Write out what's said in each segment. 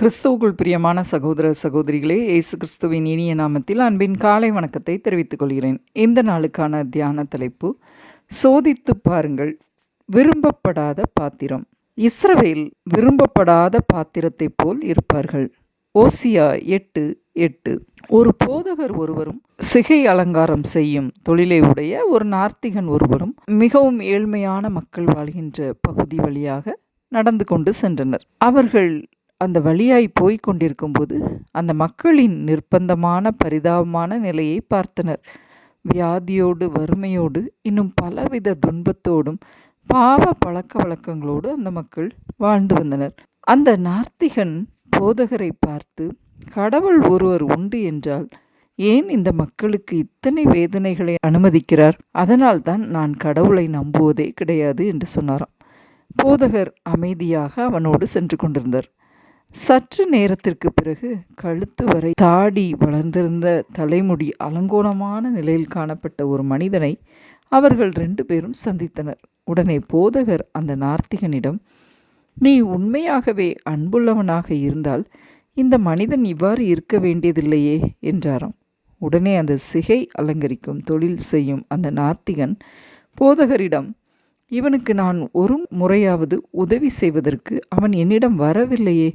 கிறிஸ்துவுக்குள் பிரியமான சகோதர சகோதரிகளே இயேசு கிறிஸ்துவின் இனிய நாமத்தில் அன்பின் காலை வணக்கத்தை தெரிவித்துக் கொள்கிறேன். இந்த நாளுக்கான தியான தலைப்பு சோதித்து பாருங்கள் விரும்பப்படாத பாத்திரம். இஸ்ரவேல் விரும்பப்படாத பாத்திரத்தைப் போல் இருப்பார்கள். ஓசியா எட்டு எட்டு. ஒரு போதகர் ஒருவரும் சிகை அலங்காரம் செய்யும் தொழிலை உடைய ஒரு நார்த்திகன் ஒருவரும் மிகவும் ஏழ்மையான மக்கள் வாழ்கின்ற பகுதி வழியாக நடந்து கொண்டு சென்றனர். அவர்கள் அந்த வழியாய் போய்க் கொண்டிருக்கும்போது அந்த மக்களின் நிர்பந்தமான பரிதாபமான நிலையை பார்த்தனர். வியாதியோடு வறுமையோடு இன்னும் பலவித துன்பத்தோடும் பாவ பழக்க வழக்கங்களோடு அந்த மக்கள் வாழ்ந்து வந்தனர். அந்த நார்த்திகன் போதகரை பார்த்து கடவுள் ஒருவர் உண்டு என்றால் ஏன் இந்த மக்களுக்கு இத்தனை வேதனைகளை அனுமதிக்கிறார்? அதனால்தான் நான் கடவுளை நம்புவதே கிடையாது என்று சொன்னாராம். போதகர் அமைதியாக அவனோடு சென்று கொண்டிருந்தார். சற்று நேரத்திற்கு பிறகு கழுத்து வரை தாடி வளர்ந்திருந்த தலைமுடி அலங்கோலமான நிலையில் காணப்பட்ட ஒரு மனிதனை அவர்கள் ரெண்டு பேரும் சந்தித்தனர். உடனே போதகர் அந்த நார்த்திகனிடம் நீ உண்மையாகவே அன்புள்ளவனாக இருந்தால் இந்த மனிதன் இவ்வாறு இருக்க வேண்டியதில்லையே என்றாராம். உடனே அந்த சிகை அலங்கரிக்கும் தொழில் செய்யும் அந்த நார்த்திகன் போதகரிடம் இவனுக்கு நான் ஒரு முறையாவது உதவி செய்வதற்கு அவன் என்னிடம் வரவில்லையே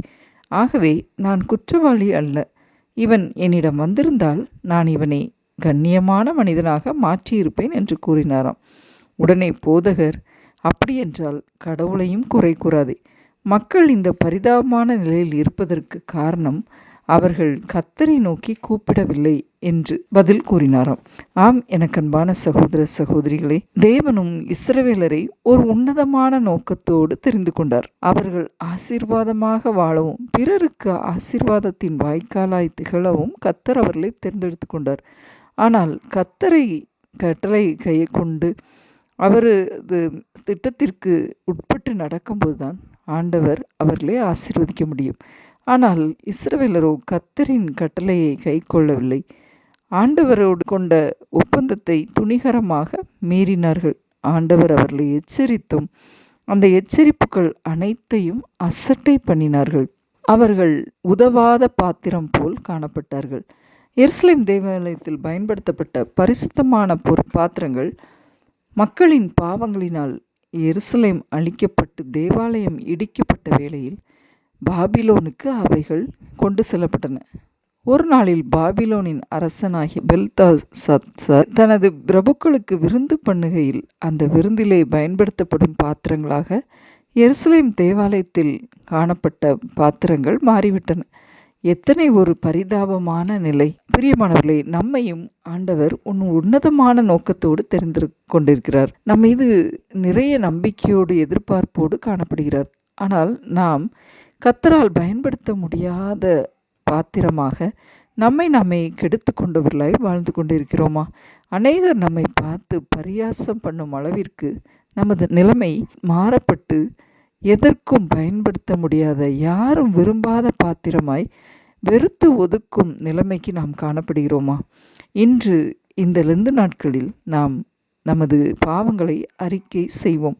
ஆகவே நான் குற்றவாளி அல்ல. இவன் என்னிடம் வந்திருந்தால் நான் இவனை கண்ணியமான மனிதனாக மாற்றியிருப்பேன் என்று கூறினாராம். உடனே போதகர் அப்படியென்றால் கடவுளையும் குறை கூறாதே. மக்கள் இந்த பரிதாபமான நிலையில் இருப்பதற்கு காரணம் அவர்கள் கத்தரை நோக்கி கூப்பிடவில்லை என்று பதில் கூறினாராம். ஆம் எனக்கன்பான சகோதர சகோதரிகளே தேவனும் இஸ்ரவேலரை ஒரு உன்னதமான நோக்கத்தோடு தெரிந்து கொண்டார். அவர்கள் ஆசீர்வாதமாக வாழவும் பிறருக்கு ஆசீர்வாதத்தின் வாய்க்காலாய் திகழவும் கத்தர் அவர்களை தேர்ந்தெடுத்து கொண்டார். ஆனால் கத்தரை கட்டளை கையை கொண்டு அவரது திட்டத்திற்கு உட்பட்டு நடக்கும்போது தான் ஆண்டவர் அவர்களை ஆசீர்வதிக்க முடியும். ஆனால் இஸ்ரவேலரோ கத்தரின் கட்டளையை கை கொள்ளவில்லை ஆண்டவரோடு கொண்ட ஒப்பந்தத்தை துணிகரமாக மீறினார்கள். ஆண்டவர் அவர்களை எச்சரித்தும் அந்த எச்சரிப்புகள் அனைத்தையும் அசட்டை பண்ணினார்கள். அவர்கள் உதவாத பாத்திரம் போல் காணப்பட்டார்கள். எருசலேம் தேவாலயத்தில் பயன்படுத்தப்பட்ட பரிசுத்தமான பொற்பாத்திரங்கள் மக்களின் பாவங்களினால் எருசலேம் அழிக்கப்பட்டு தேவாலயம் இடிக்கப்பட்ட வேளையில் பாபிலோனுக்கு அவைகள் கொண்டு செல்லப்பட்டன. ஒரு நாளில் பாபிலோனின் அரசனாகி பெல்தா சத்சர் தனது பிரபுக்களுக்கு விருந்து பண்ணுகையில் அந்த விருந்திலே பயன்படுத்தப்படும் பாத்திரங்களாக எருசலேம் தேவாலயத்தில் காணப்பட்ட பாத்திரங்கள் மாறிவிட்டன. எத்தனை ஒரு பரிதாபமான நிலை. பிரியமானவர்களே நம்மையும் ஆண்டவர் உன் உன்னதமான நோக்கத்தோடு தெரிந்து கொண்டிருக்கிறார். நம்ம இது நிறைய நம்பிக்கையோடு எதிர்பார்ப்போடு காணப்படுகிறார். ஆனால் நாம் கத்தரால் பயன்படுத்த முடியாத பாத்திரமாக நம்மை நம்மை கெடுத்து கொண்டவர்களாய் வாழ்ந்து கொண்டிருக்கிறோமா? அநேகர் நம்மை பார்த்து பரியாசம் பண்ணும் அளவிற்கு நமது நிலைமை மாறப்பட்டு எதற்கும் பயன்படுத்த முடியாத யாரும் விரும்பாத பாத்திரமாய் வெறுத்து ஒதுக்கும் நிலைமைக்கு நாம் காணப்படுகிறோமா? இன்று இந்த லெந்து நாட்களில் நாம் நமது பாவங்களை அறிக்கை செய்வோம்.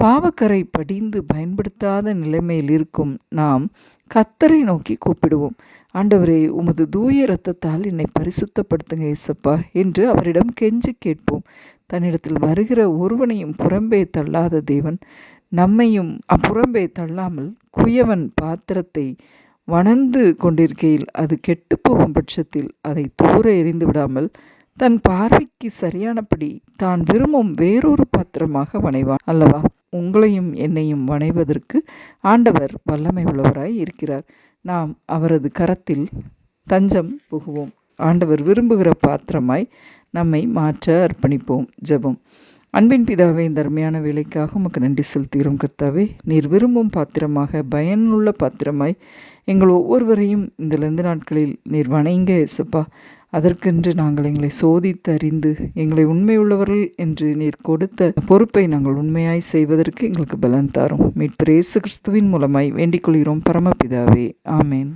பாவக்கரை படிந்து பயன்படுத்தாத நிலைமையில் இருக்கும் நாம் கத்தரை நோக்கி கூப்பிடுவோம். ஆண்டவரே உமது தூய ரத்தத்தால் என்னை பரிசுத்தப்படுத்துங்க ஏசப்பா என்று அவரிடம் கெஞ்சி கேட்போம். தன்னிடத்தில் வருகிற ஒருவனையும் புறம்பே தள்ளாத தேவன் நம்மையும் அப்புறம்பே தள்ளாமல் குயவன் பாத்திரத்தை வணந்து கொண்டிருக்கையில் அது கெட்டு போகும் பட்சத்தில் அதை தூர எறிந்து விடாமல் தன் பார்வைக்கு சரியானபடி தான் விரும்பும் வேறொரு பாத்திரமாக வனைவான் அல்லவா? உங்களையும் என்னையும் வணைவதற்கு ஆண்டவர் வல்லமை உள்ளவராய் இருக்கிறார். நாம் அவரது கரத்தில் தஞ்சம் புகுவோம். ஆண்டவர் விரும்புகிற பாத்திரமாய் நம்மை மாற்ற அர்ப்பணிப்போம். ஜெபம். அன்பின் பிதாவே இந்த அருமையான வேலைக்காக உமக்கு நன்றி செலுத்துகிறோம். கர்த்தாவே நீர் விரும்பும் பாத்திரமாக பயனுள்ள பாத்திரமாய் எங்கள் ஒவ்வொருவரையும் இந்த லெந்து நாட்களில் நீர் வணங்க எசப்பா அதற்கென்று நாங்கள் எங்களை சோதித்து அறிந்து எங்களை உண்மையுள்ளவர்கள் என்று நீர் கொடுத்த பொறுப்பை நாங்கள் உண்மையாய் செய்வதற்கு எங்களுக்கு பலன் தாரும். மீட்பர் இயேசு கிறிஸ்துவின் மூலமாய் வேண்டிக் கொள்கிறோம். பரமபிதாவே ஆமேன்.